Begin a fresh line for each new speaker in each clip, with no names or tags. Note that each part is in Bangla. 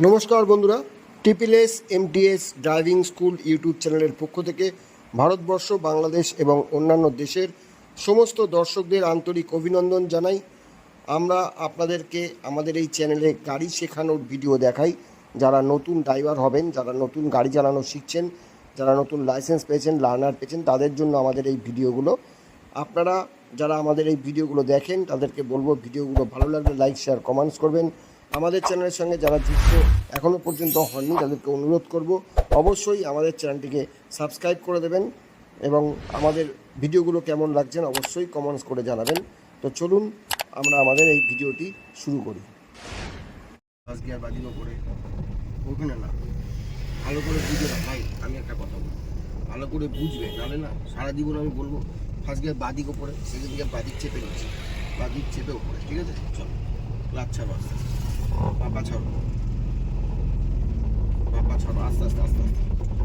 নমস্কার বন্ধুরা TPS MTS driving school YouTube চ্যানেলের পক্ষ থেকে ভারতবর্ষ, বাংলাদেশ এবং অন্যান্য দেশের সমস্ত দর্শকদের আন্তরিক অভিনন্দন জানাই। আমরা আপনাদেরকে আমাদের এই চ্যানেলে গাড়ি শেখানোর ভিডিও দেখাই। যারা নতুন ড্রাইভার হবেন, যারা নতুন গাড়ি চালানো শিখছেন, যারা নতুন লাইসেন্স পেয়েছেন, লার্নার পেয়েছেন, তাদের জন্য আমাদের এই ভিডিওগুলো। আপনারা যারা আমাদের এই ভিডিওগুলো দেখেন, তাদেরকে বলব ভিডিওগুলো ভালো লাগলে লাইক, শেয়ার, কমেন্টস করবেন। আমাদের চ্যানেলের সঙ্গে যারা যুক্ত এখনও পর্যন্ত হননি, তাদেরকে অনুরোধ করব অবশ্যই আমাদের চ্যানেলটিকে সাবস্ক্রাইব করে দেবেন এবং আমাদের ভিডিওগুলো কেমন লাগছেন অবশ্যই কমেন্টস করে জানাবেন। তো চলুন, আমরা আমাদের এই ভিডিওটি শুরু করি। আর বাজিব করে ওখানে না ভালো করে বুঝে না, ভাই, আমি একটা কথা বলি। ভালো করে বুঝবে, নাহলে না সারা জীবন আমি বলব, ফার্স্ট গিয়ার বাদিক ওপরে সেকেন্ড গিয়ার বাদিক চেপে নিচ্ছি বাদিক চেপে ওপরে ঠিক আছে? চলো, লাচ্ছা বাস বাবা ছাড়ো বাবা ছাড়ো আস্তে আস্তে আস্তে আস্তে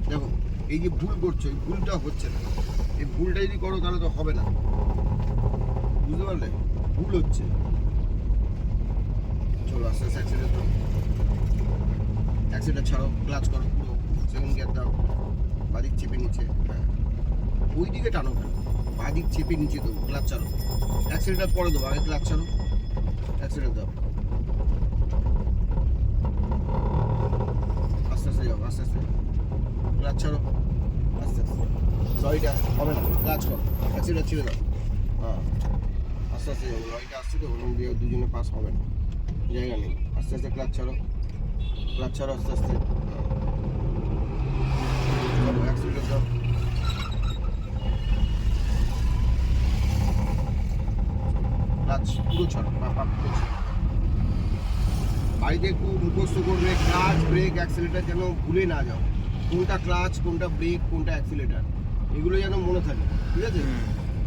দেখো এই যে ভুল করছ এই ভুলটা হচ্ছে না এই ভুলটা যদি করো তাহলে তো হবে না বুঝতে পারলে ভুল হচ্ছে চলো আস্তে আস্তে অ্যাক্সিডেন্ট দাও অ্যাক্সিডেন্ট ছাড়ো ক্লাচ করো পুরো সেকেন্ড গিয়ার দাও বাদিক চেপে নিচে হ্যাঁ ওই দিকে টানো কেন বাদিক চেপে নিচে দেবো ক্লাচ ছাড়ো অ্যাক্সিডেন্টটা পরে দেবো আগে ক্লাচ ছাড়ো অ্যাক্সিডেন্ট দাও আস্তে আস্তে যাও, আস্তে আস্তে। ক্লাচ ছাড়ো। আস্তে আস্তে। লরিটা হবে না। ক্লাচ করো। অ্যাক্সিডেন্ট ছেড়ে দাও। হ্যাঁ। আস্তে আস্তে যাব লরিটা আসছে তো ওরকম দিয়ে দুজনে পাস হবে না। জায়গা নেই। আস্তে আস্তে ক্লাচ ছাড়ো। ক্লাচ ছাড়ো আস্তে আস্তে। অ্যাক্সিডেন্ট দাও ক্লাচ পুরো ছাড়ো। পা পা, পুরো ছাড়ো। বাড়িতে একটু মুখস্থ করবে ক্লাচ ব্রেক অ্যাক্সিলেটার যেন ভুলে না যাও। কোনটা ক্লাচ কোনটা ব্রেক কোনটা অ্যাক্সিলেটার এগুলো যেন মনে থাকে ঠিক আছে?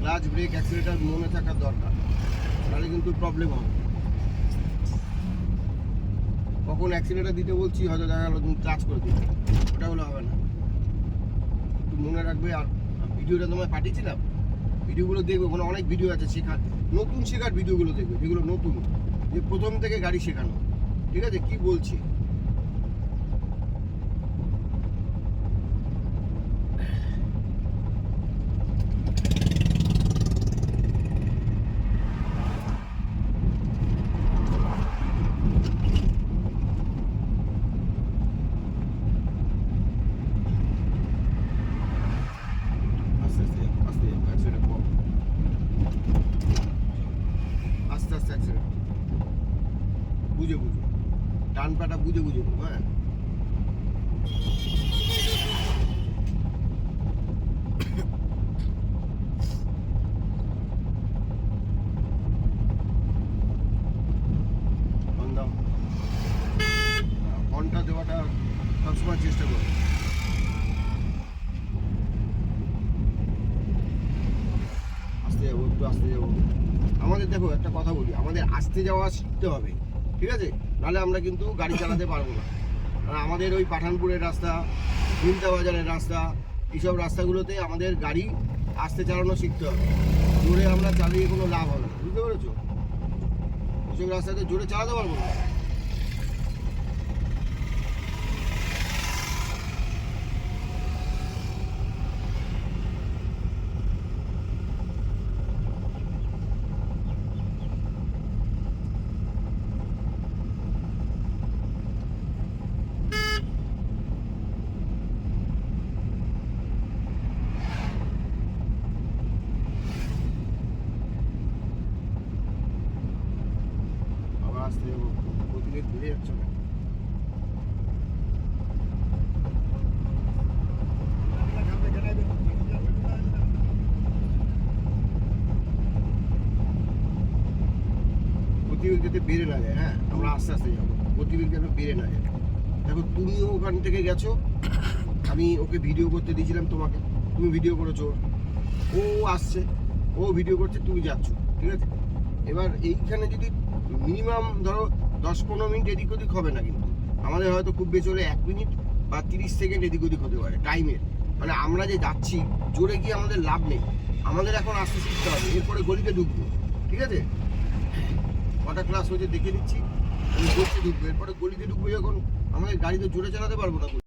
ক্লাচ ব্রেক অ্যাক্সিলেটার মনে থাকার দরকার। তাহলে কিন্তু প্রবলেম হবে। কখন অ্যাক্সিলেটার দিতে বলছি হয়তো দেখা গেলো তুমি ক্লাচ করে দিবে ওটা হলে হবে না। একটু মনে রাখবে আর ভিডিওটা তোমায় পাঠিয়েছিলাম? ভিডিওগুলো দেখবে ওখানে অনেক ভিডিও আছে শেখার। নতুন শেখার ভিডিওগুলো দেখবে যেগুলো নতুন। যে প্রথম থেকে গাড়ি শেখানো। ঠিক আছে কি বলছি? আস্তে আস্তে আস্তে অ্যাক্সিডেন্ট কম আস্তে আস্তে অ্যাক্সিডেন্ট বুঝে বুঝে। ডান পাটা বুঝে বুঝে হ্যাঁ। দেওয়াটা সবসময় চেষ্টা আসতে যাব, একটু আসতে যাব। আমাদের দেখো, একটা কথা বলি, আমাদের আসতে যাওয়া শিখতে হবে। ঠিক আছে? নাহলে আমরা কিন্তু গাড়ি চালাতে পারব না। আর আমাদের ওই পাঠানপুরের রাস্তা, ভিমতা বাজারের রাস্তা, এইসব রাস্তাগুলোতে আমাদের গাড়ি আসতে চালানো শিখতে হবে। জোরে আমরা চালিয়ে কোনো লাভ হবে না। বুঝতে পেরেছ? এইসব রাস্তাতে জোরে চালাতে পারব না আবার আসতে যাব প্রতিদিন ঘুরে যাচ্ছ না গতিবেগ যাতে বেড়ে না যায় হ্যাঁ আমরা আস্তে আস্তে যাব। গতিবেগ যেন বেড়ে না যায়। দেখো তুমিও ওখান থেকে গেছো, আমি ওকে ভিডিও করতে দিয়েছিলাম তোমাকে। তুমি ভিডিও করেছ, ও আসছে, ও ভিডিও করছে, তুমি যাচ্ছ, ঠিক আছে? এবার এইখানে যদি মিনিমাম ধরো দশ পনেরো মিনিট এদিক ওদিক হবে না কিন্তু। আমাদের হয়তো খুব বেশি হলে এক মিনিট বা তিরিশ সেকেন্ড এদিক ওদিক হতে পারে টাইমের মানে আমরা যে যাচ্ছি, জোরে গিয়ে আমাদের লাভ নেই। আমাদের এখন আসতে শিখতে হবে, এরপরে গলিতে ঢুকবো, ঠিক আছে? কটা ক্লাস হয়েছে, দেখে নিচ্ছি। আমি বলছি ঢুকবো। এরপরে গলিতে ঢুকবো যখন গাড়ি গাড়িতে জোরে চালাতে পারব না।